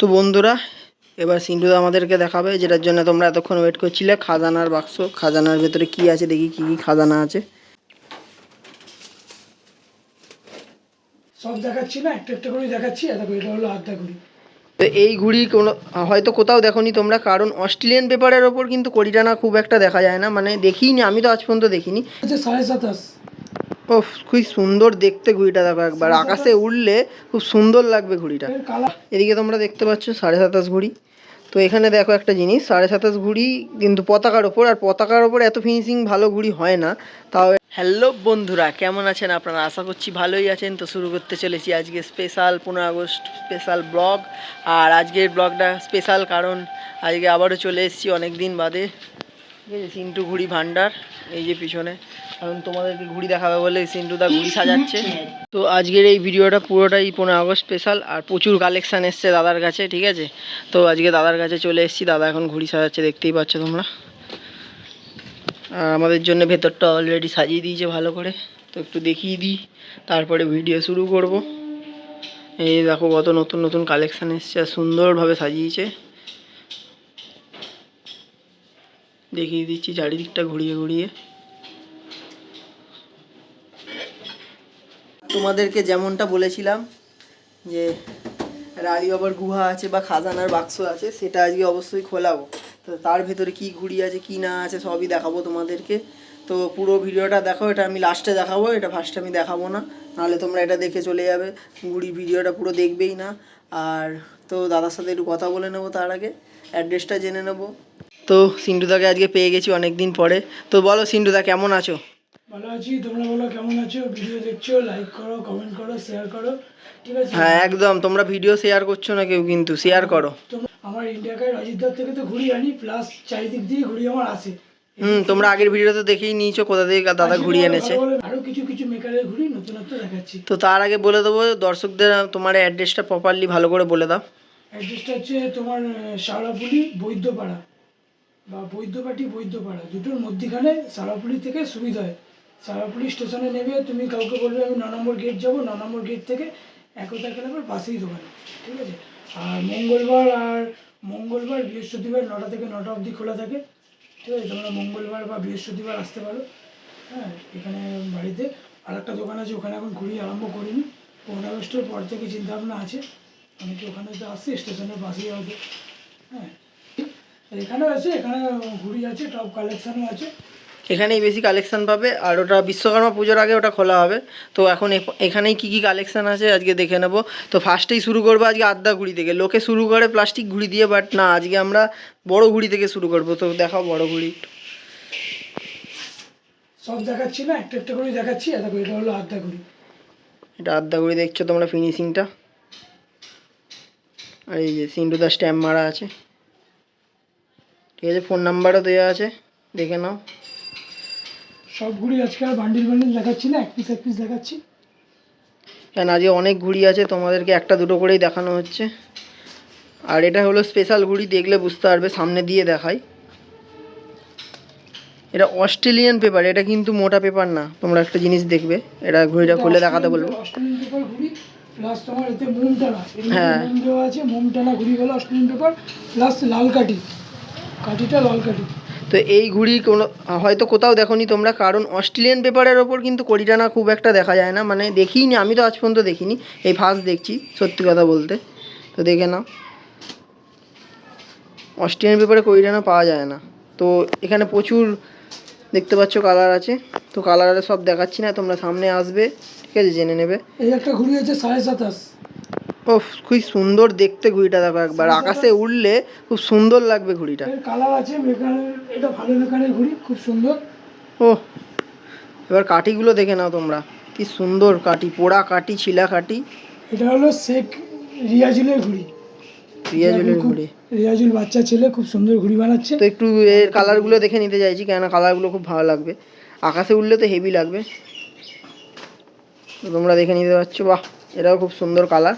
তো বন্ধুরা এবার সিন্টুদা আমাদেরকে দেখাবে যেটার জন্য তোমরা এতক্ষণ ওয়েট করছিলে খাজানার বাক্স। খাজানার ভেতরে কি আছে দেখি কি কি খাজানা আছে। সব দেখাচ্ছি না একটা একটা করে দেখাচ্ছি এটা এটা হলো আধা ঘড়ি তো এই ঘুড়ি কোনো হয়তো কোথাও দেখোনি তোমরা কারণ অস্ট্রেলিয়ান পেপারের ওপর কিন্তু কড়িটানা খুব একটা দেখা যায় না মানে দেখিনি আমি তো আজ পর্যন্ত দেখিনি। সাড়ে সাতাশ। ও খুবই সুন্দর দেখতে ঘুড়িটা দেখো একবার। আকাশে উঠলে খুব সুন্দর লাগবে ঘুড়িটা। এদিকে তোমরা দেখতে পাচ্ছ সাড়ে সাতাশ ঘুড়ি। তো এখানে দেখো একটা জিনিস সাড়ে সাতাশ ঘুড়ি কিন্তু পতাকার ওপর আর পতাকার ওপর এত ফিনিশিং ভালো ঘুড়ি হয় না। তাও হ্যালো বন্ধুরা কেমন আছেন আপনারা? আশা করছি ভালোই আছেন। তো শুরু করতে চলেছি আজকে স্পেশাল পনেরো আগস্ট স্পেশাল ব্লগ আর আজকের ব্লগটা স্পেশাল কারণ আজকে আবারও চলে এসেছি অনেক দিন বাদে। ঠিক আছে সিন্টু ঘুড়ি ভান্ডার এই যে পিছনে। কারণ তোমাদেরকে ঘুড়ি দেখাবে বলে সিন্টুদা ঘুড়ি সাজাচ্ছে। তো আজকের এই ভিডিওটা পুরোটাই পনেরো আগস্ট স্পেশাল আর প্রচুর কালেকশান এসছে দাদার কাছে, ঠিক আছে? তো আজকে দাদার কাছে চলে এসেছি, দাদা এখন ঘুড়ি সাজাচ্ছে, দেখতেই পাচ্ছ তোমরা। আর আমাদের জন্য ভেতরটা অলরেডি সাজিয়ে দিয়েছে ভালো করে। তো একটু দেখিয়ে দিই, তারপরে ভিডিও শুরু করব। এই দেখো কত নতুন নতুন কালেকশান এসছে আর সুন্দরভাবে সাজিয়েছে। দেখিয়ে দিচ্ছি চারিদিকটা ঘুরিয়ে ঘুরিয়ে। তোমাদেরকে যেমনটা বলেছিলাম যে রানী বাবার গুহা আছে বা খাজানার বাক্স আছে, সেটা আজকে অবশ্যই খোলাবো। তো তার ভেতরে কি ঘুড়ি আছে, কি না আছে, সবই দেখাবো তোমাদেরকে। তো পুরো ভিডিওটা দেখো, এটা আমি লাস্টে দেখাবো, এটা ফার্স্টে আমি দেখাবো না। নাহলে তোমরা এটা দেখে চলে যাবে, ঘুড়ি ভিডিওটা পুরো দেখবেই না। আর তো দাদার সাথে একটু কথা বলে নেব তার আগে অ্যাড্রেসটা জেনে নেব। তো সিন্টুদাকে আজকে পেয়ে গেছি অনেক দিন পরে। তো বলো সিন্টুদা কেমন আছো? ভালো আছি তোমরা বলো কেমন আছো? ভিডিও দেখছ লাইক করো কমেন্ট করো শেয়ার করো ঠিক আছে? হ্যাঁ একদম। তোমরা ভিডিও শেয়ার করছ না কেউ কিন্তু শেয়ার করো। আমার ইন্ডিয়াকার অজিতদার থেকে তো ঘুড়ি আনি প্লাস চারিদিক দিয়ে ঘুড়ি আমার আসে। হুম তোমরা আগের ভিডিওতে দেখেই নিয়েছো কোথা থেকে দাদা ঘুরিয়ে এনেছে। আরও কিছু কিছু মেকারের ঘুড়ি নতুনত্ব দেখাচ্ছি। তো তার আগে বলে দেবো দর্শকদের তোমার অ্যাড্রেসটা প্রপারলি ভালো করে বলে দাও। অ্যাড্রেসটা হচ্ছে তোমার শাওড়াপুলি বৈদ্যপাড়া বা বৈদ্যপাটি বৈদ্যপাড়া দুটোর মধ্যিখানে শাওড়াপুলি থেকে সুবিধা হয়। শাওড়াপুলি স্টেশনে নেবে, তুমি কাউকে বলবে, আমি ন নম্বর গেট যাব ন নম্বর গেট থেকে একতা ক্লাবের পাশেই দোকান। ঠিক আছে? আর মঙ্গলবার আর মঙ্গলবার বৃহস্পতিবার নটা থেকে নটা অবধি খোলা থাকে। ঠিক আছে? তোমরা মঙ্গলবার বা বৃহস্পতিবার আসতে পারো। হ্যাঁ এখানে বাড়িতে আর একটা দোকান আছে, ওখানে এখন ঘুরি আরম্ভ করিনি। পনেরো আগস্টের পর থেকে চিন্তাভাবনা আছে। আমি অনেকে ওখানে তো আসছে, স্টেশনের পাশেই হবে হ্যাঁ এখানেও আছে এখানে ঘুড়ি আছে টপ কালেকশানও আছে। এখানেই বেশি কালেকশান পাবে আর ওটা বিশ্বকর্মা পুজোর আগে ওটা খোলা হবে। তো এখন এখানেই কি কি কালেকশান আছে আজকে দেখে নেব। তো ফার্স্টেই শুরু করব আজকে আদ্যা ঘুড়ি থেকে। লোকে শুরু করে প্লাস্টিক ঘুড়ি দিয়ে বাট না আজকে আমরা বড় ঘুড়ি থেকে শুরু করব। তো দেখাও বড় ঘুড়ি সব দেখাচ্ছি না? একটা একটা করে দেখাচ্ছি। এটা হলো আড্ডা ঘুড়ি। এটা ঘুড়ি দেখছ তোমরা ফিনিশিংটা আর এই যে সিন্টুদা স্ট্যাম্প মারা আছে। ঠিক আছে ফোন নাম্বারও দেওয়া আছে। দেখে নাও। সব ঘুড়ি আজকে আর বান্ডিল বান্ডিল দেখাচ্ছি না এক পিস এক পিস দেখাচ্ছি। কারণ আজকে অনেক ঘুড়ি আছে তোমাদেরকে একটা দুটো করেই দেখানো হচ্ছে। আর এটা হলো স্পেশাল ঘুড়ি দেখলে বুঝতে পারবে সামনে দিয়ে দেখাই। এটা অস্ট্রেলিয়ান পেপার এটা কিন্তু মোটা পেপার না তোমরা একটা জিনিস দেখবে এটা ঘুড়িটা খুলে দেখাতে বলব। অস্ট্রেলিয়ান পেপার ঘুড়ি প্লাস তোমার এতে মোম টানা হ্যাঁ। দেওয়া আছে মোম টানা ঘুড়ি হলো অস্ট্রেলিয়ান পেপার প্লাস লাল কাঠি। কাঠিটা লাল কাঠি। তো এই ঘুড়ি কোনো, হয়তো কোথাও দেখোনি তোমরা, কারণ অস্ট্রেলিয়ান পেপারের ওপর কিন্তু কড়িটানা খুব একটা দেখা যায় না। মানে দেখিনি, আমি তো আজ পর্যন্ত দেখিনি। এই ফার্স্ট দেখছি, সত্যি কথা বলতে। তো দেখে নাও। অস্ট্রেলিয়ান পেপারে কড়িটানা পাওয়া যায় না। তো এখানে প্রচুর দেখতে পাচ্ছ কালার আছে। তো কালারে সব দেখাচ্ছি না, তোমরা সামনে আসবে। ঠিক আছে, জেনে নেবে। এই একটা ঘুড়ি আছে সাড়ে সাতাশ। ও খুবই সুন্দর দেখতে ঘুড়িটা দেখো একবার। আকাশে উঠলে খুব সুন্দর লাগবে ঘুড়িটা। কালার আছে এটা ভালো মেকানের ঘুড়ি খুব সুন্দর। ও এবার কাঠিগুলো দেখে নাও তোমরা। কি সুন্দর কাঠি পোড়া কাঠি ছিলা কাঠি। এটা হলো শেখ রিয়াজুলের ঘুড়ি। রিয়াজুলের ঘুড়ি। রিয়াজুল বাচ্চা ছেলে খুব সুন্দর ঘুড়ি বানাচ্ছে। তো একটু এর কালারগুলো দেখে নিতে চাইছি কেননা কালারগুলো খুব ভালো লাগবে। আকাশে উঠলে তো হেভি লাগবে। তোমরা দেখে নিতে পারছ বাহ এটাও খুব সুন্দর কালার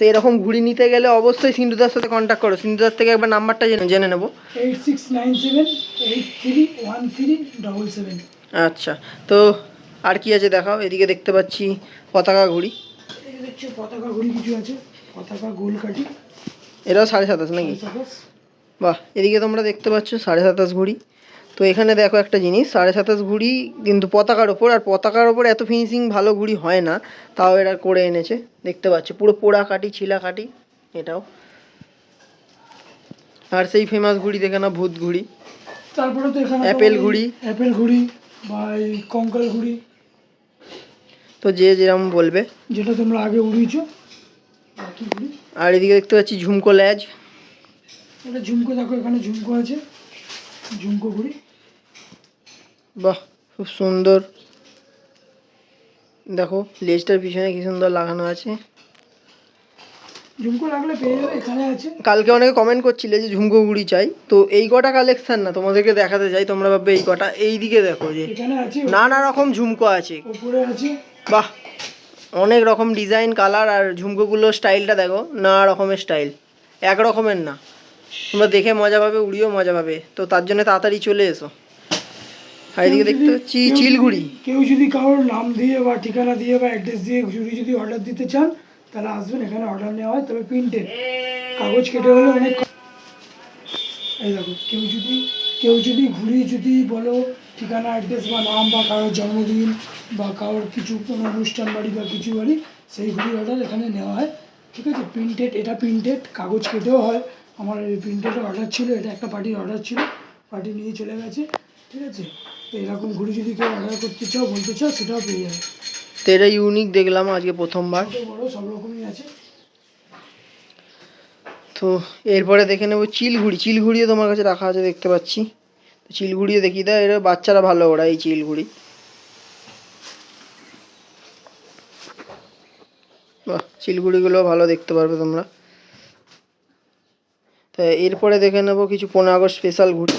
তো এরকম ঘুড়ি নিতে গেলে অবশ্যই সিন্ধুদার সাথে কন্ট্যাক্ট করো। সিন্ধুদার থেকে একবার নাম্বারটা জেনে জেনে নেব। আচ্ছা তো আর কি আছে দেখাও? এদিকে দেখতে পাচ্ছি পতাকা ঘুড়ি। পতাকা ঘুড়ি কিছু আছে? পতাকা গোল কাটি এটাও সাড়ে সাতাশ নাকি? বাহ এদিকে তোমরা দেখতে পাচ্ছ সাড়ে সাতাশ ঘুড়ি। তো এখানে দেখো একটা জিনিস সাড়ে সাতাশ ঘুড়ি কিন্তু পতাকার ওপর আর পতাকার ওপর এত ফিনিশিং ভালো ঘুড়ি হয় না তাও এরা করে এনেছে দেখতে পাচ্ছ পুরো পোড়া কাটি ছিলা কাটি এটাও। আর সেই ফেমাস ঘুড়ি দেখে না ভূত ঘুড়ি। তারপরে তো এখানে অ্যাপেল ঘুড়ি। অ্যাপেল ঘুড়ি বা এই কঙ্কাল ঘুড়ি। তো যে যেরকম বলবে। যেটা তোমরা আগে উড়িয়েছো আর এদিকে দেখতে পাচ্ছি ঝুমকো ল্যাজ। এটা ঝুমকো দেখো এখানে ঝুমকো আছে ঝুমকো ঘুড়ি। বাহ খুব সুন্দর। দেখো লেজটার পিছনে কি সুন্দর লাগানো আছে। ঝুমকো লাগলে পেয়ে যাবে এখানে আছে। কালকে অনেকে কমেন্ট করছিলে যে ঝুমকো ঘুড়ি চাই। তো এই কটা কালেকশন না তোমাদেরকে দেখাতে চাই তোমরা ভাববে এই কটা। এই দিকে দেখো যে নানা রকম ঝুমকো আছে। আছে। বাহ অনেক রকম ডিজাইন কালার আর ঝুমকোগুলোর স্টাইলটা দেখো নানা রকমের স্টাইল এক রকমের না। তোমরা দেখে মজা পাবে উড়িয়েও মজা পাবে। তো তার জন্য তাড়াতাড়ি চলে এসো। আর এদিকে দেখতে পাচ্ছি কেউ যদি- চিলঘুড়ি কেউ যদি কারোর নাম দিয়ে বা ঠিকানা দিয়ে বা অ্যাড্রেস দিয়ে ঘুড়ি যদি অর্ডার দিতে চান তাহলে আসবেন এখানে অর্ডার নেওয়া হয় তবে প্রিন্টেড কাগজ কেটে হলে অনেক এই দেখো কেউ যদি কেউ যদি ঘুড়ি যদি বলো ঠিকানা অ্যাড্রেস বা নাম বা কারোর জন্মদিন বা কারোর কিছু কোনো অনুষ্ঠান বাড়ি বা কিছু বাড়ি সেই ঘুড়ি অর্ডার এখানে নেওয়া হয়। ঠিক আছে? প্রিন্টেড এটা প্রিন্টেড কাগজ কেটেও হয়। আমার এই প্রিন্টেডের অর্ডার ছিল এটা একটা পার্টির অর্ডার ছিল। পার্টি নিয়ে চলে গেছে। ঠিক আছে? তো এরকম ঘুড়ি যদি কেউ অর্ডার করতে চাও বলতে চাও সেটাও পেয়ে যাবে। তো এটা ইউনিক দেখলাম আজকে প্রথমবার। বড়ো সব রকমই আছে। তো এরপরে দেখে নেব চিলঘুড়ি। চিলঘুড়িও তোমার কাছে রাখা আছে দেখতে পাচ্ছি। তো চিলঘুড়িও দেখি দাও এরা বাচ্চারা ভালো ওরা এই চিলঘুড়ি। বাহ চিলঘুড়িগুলো ভালো দেখতে পারবে তোমরা। তো এরপরে দেখে নেব কিছু পনেরো আগস্ট স্পেশাল ঘুড়ি।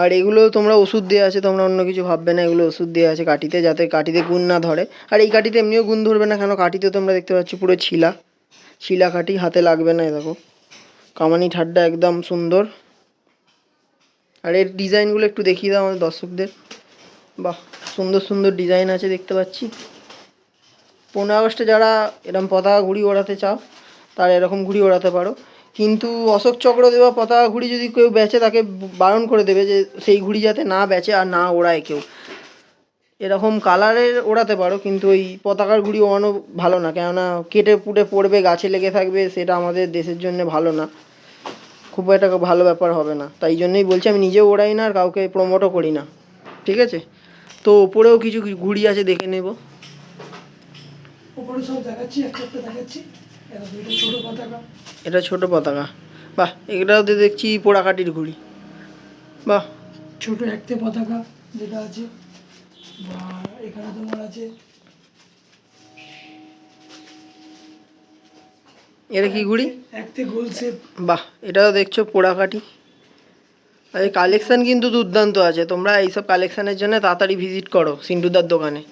আর এগুলো তোমরা ওষুধ দেওয়া আছে, তোমরা অন্য কিছু ভাববে না, এগুলো ওষুধ দেওয়া আছে কাঠিতে, যাতে কাঠিতে গুণ না ধরে। আর এই কাঠিতে এমনিও গুণ ধরবে না, কেন কাঠিতে তোমরা দেখতে পাচ্ছ পুরো ছিলা। ছিলা কাঠি হাতে লাগবে না দেখো। কামানি ঠাড্ডা একদম সুন্দর। আর এর ডিজাইনগুলো একটু দেখিয়ে দাও আমাদের দর্শকদের। বাহ, সুন্দর সুন্দর ডিজাইন আছে দেখতে পাচ্ছি। পনেরো আগস্টে যারা এরকম পতাকা ঘুড়ি ওড়াতে চাও, তারা এরকম ঘুড়ি ওড়াতে পারো। কিন্তু অশোক চক্র দেওয়া পতাকা ঘুড়ি যদি কেউ বেচে, তাকে বারণ করে দেবে যে সেই ঘুড়ি যাতে না বেচে আর না ওড়ায় কেউ। এরকম কালারের ওড়াতে পারো, কিন্তু ওই পতাকার ঘুড়ি ওড়ানো ভালো না। কেননা কেটে পুটে পড়বে, গাছে লেগে থাকবে, সেটা আমাদের দেশের জন্য ভালো না। খুব একটা ভালো ব্যাপার হবে না। তাই জন্যই বলছি, আমি নিজেও ওড়াই না আর কাউকে প্রমোটও করি না। ঠিক আছে? তো ওপরেও কিছু ঘুড়ি আছে, দেখে নেব। ওপরে সব দেখাচ্ছি একটা দেখাচ্ছি। এটা ছোটো পতাকা। বাহ এটাতে দেখছি পোড়াকাটির ঘুড়ি। বাহ। ছোট একতে পতাকা যেটা আছে। বা এখানে তোমার আছে। এটা কি ঘুড়ি? একতে গোল শেপ। বাহ এটাও দেখছ পোড়াকাটি। আর এই কালেকশান কিন্তু দুর্দান্ত আছে। তোমরা এইসব কালেকশানের জন্য তাড়াতাড়ি ভিজিট করো সিন্টুদার দোকানে।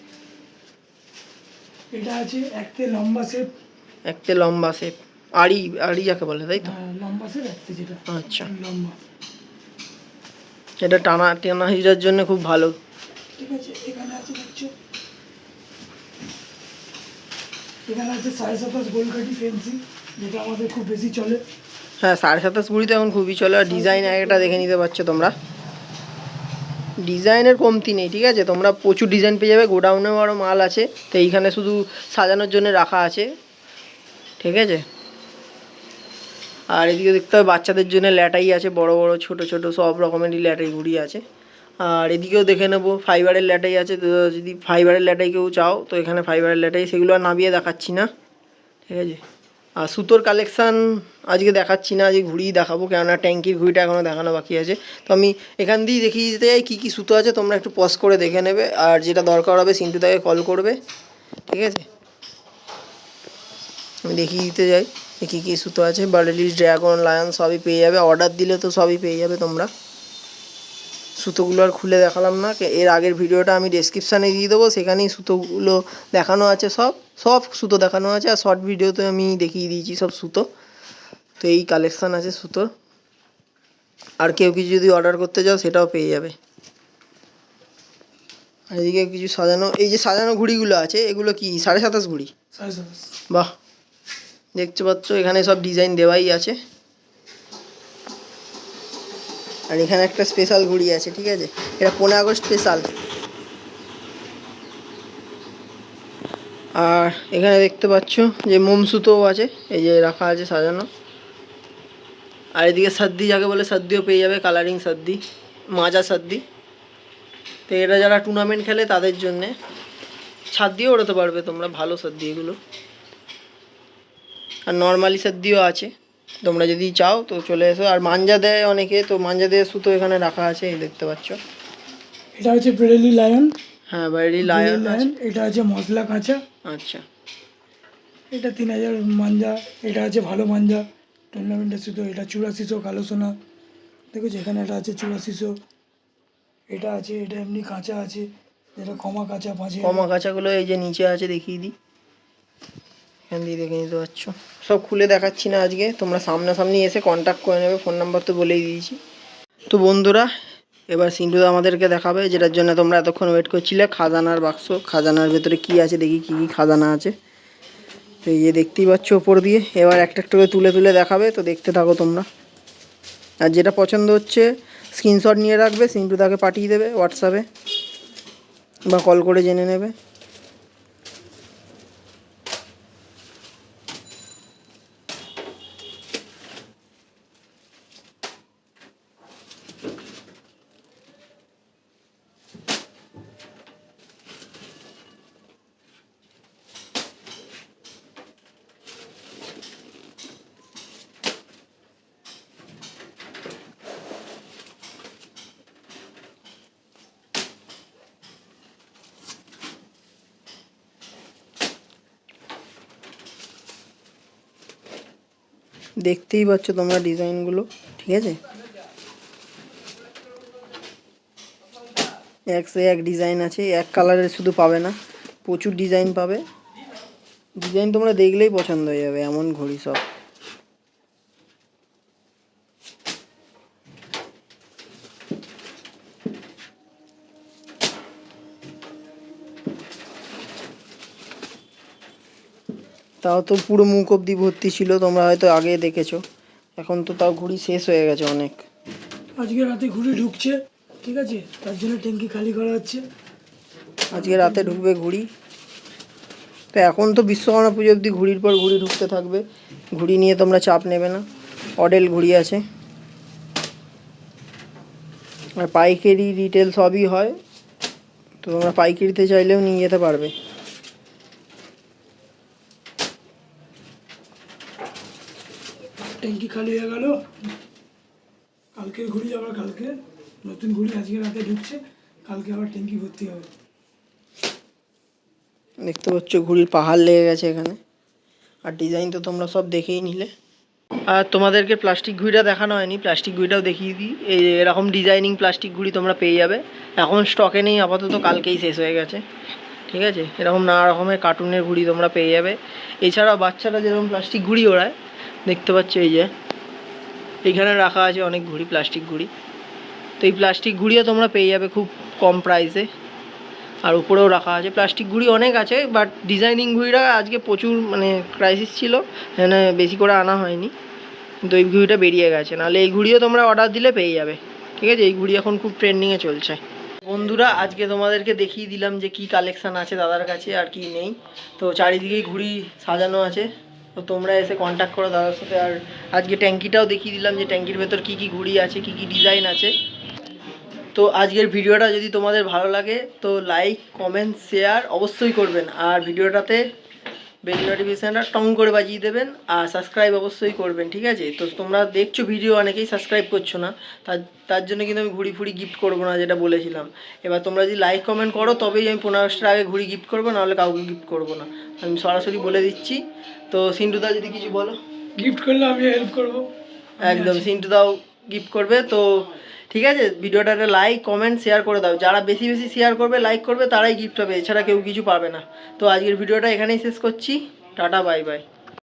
এটা আছে একতে লম্বা শেপ। একতে লম্বা শেপ আড়ি আড়ি যাকে বলে তাই তো? হ্যাঁ, লম্বা শেপ একতে যেটা। আচ্ছা। লম্বা। এটা টানা টানা হিজার জন্য খুব ভালো। ঠিক আছে এখানে আছে দেখছ। এখানে আছে সাড়ে সাতাশ গোলকাঠি ফেন্সি যেটা আমাদের খুব বেশি চলে। হ্যাঁ সাড়ে সাতাশ কুড়িতে এখন খুবই চলে আর ডিজাইন একটা দেখে নিতে পারছ তোমরা। ডিজাইনের কমতি নেই ঠিক আছে? তোমরা প্রচুর ডিজাইন পেয়ে যাবে গোডাউনেও আরও মাল আছে তো এইখানে শুধু সাজানোর জন্য রাখা আছে। ঠিক আছে? আর এদিকে দেখতে হবে বাচ্চাদের জন্য ল্যাটাই আছে, বড় বড়, ছোট ছোট, সব রকমেরই ল্যাটাই ঘুড়ি আছে। আর এদিকেও দেখে নেব, ফাইবারের ল্যাটাই আছে। তো যদি ফাইবারের ল্যাটাই কেউ চাও, তো এখানে ফাইবারের ল্যাটাই, সেগুলো আর নামিয়ে দেখাচ্ছি না। ঠিক আছে? আর সুতোর কালেকশান আজকে দেখাচ্ছি না, আজকে ঘুড়িই দেখাবো, কেননা ট্যাঙ্কির ঘুড়িটা এখনও দেখানো বাকি আছে। তো আমি এখান দিয়েই দেখিয়ে দিতে যাই কী কী সুতো আছে, তোমরা একটু পজ করে দেখে নেবে। আর যেটা দরকার হবে, সিন্টু তাকে কল করবে। ঠিক আছে? আমি দেখিয়ে দিতে যাই কী কী সুতো আছে। বার্লিস ড্রাগন লায়ন সবই পেয়ে যাবে। অর্ডার দিলে তো সবই পেয়ে যাবে তোমরা। সুতোগুলো আর খুলে দেখালাম না। এর আগের ভিডিওটা আমি ডেসক্রিপশানে দিয়ে দেবো। সেখানেই সুতোগুলো দেখানো আছে সব। সব সুতো দেখানো আছে। আর শর্ট ভিডিওতে আমি দেখিয়ে দিয়েছি সব সুতো। তো এই কালেকশান আছে সুতোর। আর কেউ কিছু যদি অর্ডার করতে চাও সেটাও পেয়ে যাবে। আর এদিকে কিছু সাজানো এই যে সাজানো ঘুড়িগুলো আছে এগুলো কি? সাড়ে সাতাশ ঘুড়ি? সাড়ে সাতাশ। বাহ! দেখতে পাচ্ছ, এখানে সব ডিজাইন দেওয়াই আছে। আর এখানে একটা স্পেশাল ঘুড়ি আছে, ঠিক আছে? এটা পনেরো আগস্ট স্পেশাল আর এখানে দেখতে পাচ্ছ যে মোম সুতোও আছে, এই যে রাখা আছে সাজানো। আর এদিকে সর্দি যাকে বলে সর্দিও পেয়ে যাবে কালারিং সর্দি মাজা সর্দি তো এটা যারা টুর্নামেন্ট খেলে তাদের জন্যে। ছাদ দিয়ে ওড়াতে পারবে তোমরা, ভালো সর্দি এগুলো। আর নর্মালি সর্দিও আছে। তোমরা যদি চাও তো চলে এসো। আর মাঞ্জা দেয় অনেকে তো মাঞ্জা দিয়ে সুতো এখানে রাখা আছে এই দেখতে পাচ্ছ। এটা হচ্ছে বেরেলি লায়ন হ্যাঁ বাইরে লায়ন লায়ন এটা আছে মশলা কাঁচা। আচ্ছা। এটা তিন হাজার মাঞ্জা এটা আছে ভালো মাঞ্জা। টুর্নামেন্টের সুতো এটা চুরাশিশো কালো সোনা। দেখেছ? এখানে এটা আছে চুরাশিশো এটা আছে এটা এমনি কাঁচা আছে। এটা কমা কাঁচা পাঁচে কমা কাঁচাগুলো এই যে নিচে আছে দেখিয়ে দিই। এখান দিয়ে দেখে নিতে পারছ। সব খুলে দেখাচ্ছি না আজকে। তোমরা সামনাসামনি এসে কন্ট্যাক্ট করে নেবে ফোন নাম্বার তো বলেই দিয়েছি। তো বন্ধুরা, এবার সিন্টুদা আমাদেরকে দেখাবে, যেটার জন্য তোমরা এতক্ষণ ওয়েট করছিলে, খাজানার বাক্স। খাজানার ভেতরে কি আছে, দেখি কি কি খাজানা আছে। তো এই যে দেখতেই পাচ্ছ ওপর দিয়ে। এবার একটা একটা করে তুলে তুলে দেখাবে, তো দেখতে থাকো তোমরা। আর যেটা পছন্দ হচ্ছে স্ক্রিনশট নিয়ে রাখবে সিন্টুদাকে পাঠিয়ে দেবে হোয়াটসঅ্যাপে বা কল করে জেনে নেবে। দেখতেই পাচ্ছ তোমরা ডিজাইনগুলো, ঠিক আছে? এক সে এক ডিজাইন আছে, এক কালারের শুধু পাবে না, প্রচুর ডিজাইন পাবে। ডিজাইন তোমরা দেখলেই পছন্দ হয়ে যাবে, এমন ঘড়ি সব। তাও তো পুরো মুখ অব্দি ভর্তি ছিল তোমরা হয়তো আগে দেখেছ। এখন তো তাও ঘুড়ি শেষ হয়ে গেছে অনেক। আজকে রাতে ঘুড়ি ঢুকছে ঠিক আছে? তার জন্য ট্যাঙ্কি খালি করা হচ্ছে। আজকে রাতে ঢুকবে ঘুড়ি। তো এখন তো বিশ্বকর্মা পুজো অবধি ঘুড়ির পর ঘুড়ি ঢুকতে থাকবে। ঘুড়ি নিয়ে তোমরা চাপ নেবে না। অডেল ঘুড়ি আছে। আর পাইকারি রিটেল সবই হয়। তো তোমরা পাইকারিতে চাইলেও নিয়ে যেতে পারবে। ট্যাঙ্কি খালি হয়ে গেল। কালকের ঘুড়ি আবার কালকে। নতুন ঘুড়ি আজকে রাতে ঢুকছে, কালকে আবার ট্যাঙ্কি ভর্তি হবে। দেখতে পাচ্ছ, ঘুড়ির পাহাড় লেগে গেছে এখানে। আর ডিজাইন তো তোমরা সব দেখেই নিলে। আর তোমাদেরকে প্লাস্টিক ঘুড়িটা দেখানো হয়নি। প্লাস্টিক ঘুড়িটাও দেখিয়ে দিই। এই এরকম ডিজাইনিং প্লাস্টিক ঘুড়ি তোমরা পেয়ে যাবে। এখন স্টকে নেই, আপাতত কালকেই শেষ হয়ে গেছে। ঠিক আছে? এরকম নানা রকমের কার্টুনের ঘুড়ি তোমরা পেয়ে যাবে। এছাড়াও বাচ্চারা যেরকম প্লাস্টিক ঘুড়ি ওড়ায়, দেখতে পাচ্ছ এই যে, এখানে রাখা আছে অনেক ঘুড়ি, প্লাস্টিক ঘুড়ি। তো এই প্লাস্টিক ঘুড়িও তোমরা পেয়ে যাবে খুব কম প্রাইসে। আর উপরেও রাখা আছে। প্লাস্টিক ঘুড়ি অনেক আছে, বাট ডিজাইনিং ঘুড়িটা আজকে প্রচুর মানে ক্রাইসিস ছিল মানে বেশি করে আনা হয়নি। কিন্তু এই ঘুড়িটা বেরিয়ে গেছে। নাহলে এই ঘুড়িও তোমরা অর্ডার দিলে পেয়ে যাবে। ঠিক আছে? এই ঘুড়ি এখন খুব ট্রেন্ডিংয়ে চলছে। বন্ধুরা, আজকে তোমাদেরকে দেখিয়ে দিলাম যে কি কালেকশান আছে দাদার কাছে আর কি নেই। তো চারিদিকেই ঘুড়ি সাজানো আছে। তো তোমরা এসে কন্ট্যাক্ট করো দাদার সাথে। আর আজকে ট্যাঙ্কিটাও দেখিয়ে দিলাম যে ট্যাঙ্কির ভেতর কি কি ঘুড়ি আছে, কি কি ডিজাইন আছে। তো আজকের ভিডিওটা যদি তোমাদের ভালো লাগে, তো লাইক কমেন্ট শেয়ার অবশ্যই করবেন। আর ভিডিওটাতে বেল নোটিফিকেশানটা টং করে বাজিয়ে দেবেন আর সাবস্ক্রাইব অবশ্যই করবেন ঠিক আছে? তো তোমরা দেখছ ভিডিও অনেকেই সাবস্ক্রাইব করছ না তার তার জন্য কিন্তু আমি ঘুড়ি ফুড়ি গিফট করব না যেটা বলেছিলাম। এবার তোমরা যদি লাইক কমেন্ট করো তবেই আমি পনেরোটার আগে ঘুড়ি গিফট করব নাহলে কাউকে গিফট করব না। আমি সরাসরি বলে দিচ্ছি। তো সিন্টুদা যদি কিছু বলো। গিফট করলে আমি হেল্প করব। একদম সিন্টু দাও গিফট করবে। তো ঠিক আছে? ভিডিওটাতে লাইক কমেন্ট শেয়ার করে দাও। যারা বেশি বেশি শেয়ার করবে লাইক করবে, তারাই গিফট পাবে এছাড়া কেউ কিছু পাবে না। তো আজকের ভিডিওটা এখানেই শেষ করছি। Tata bye bye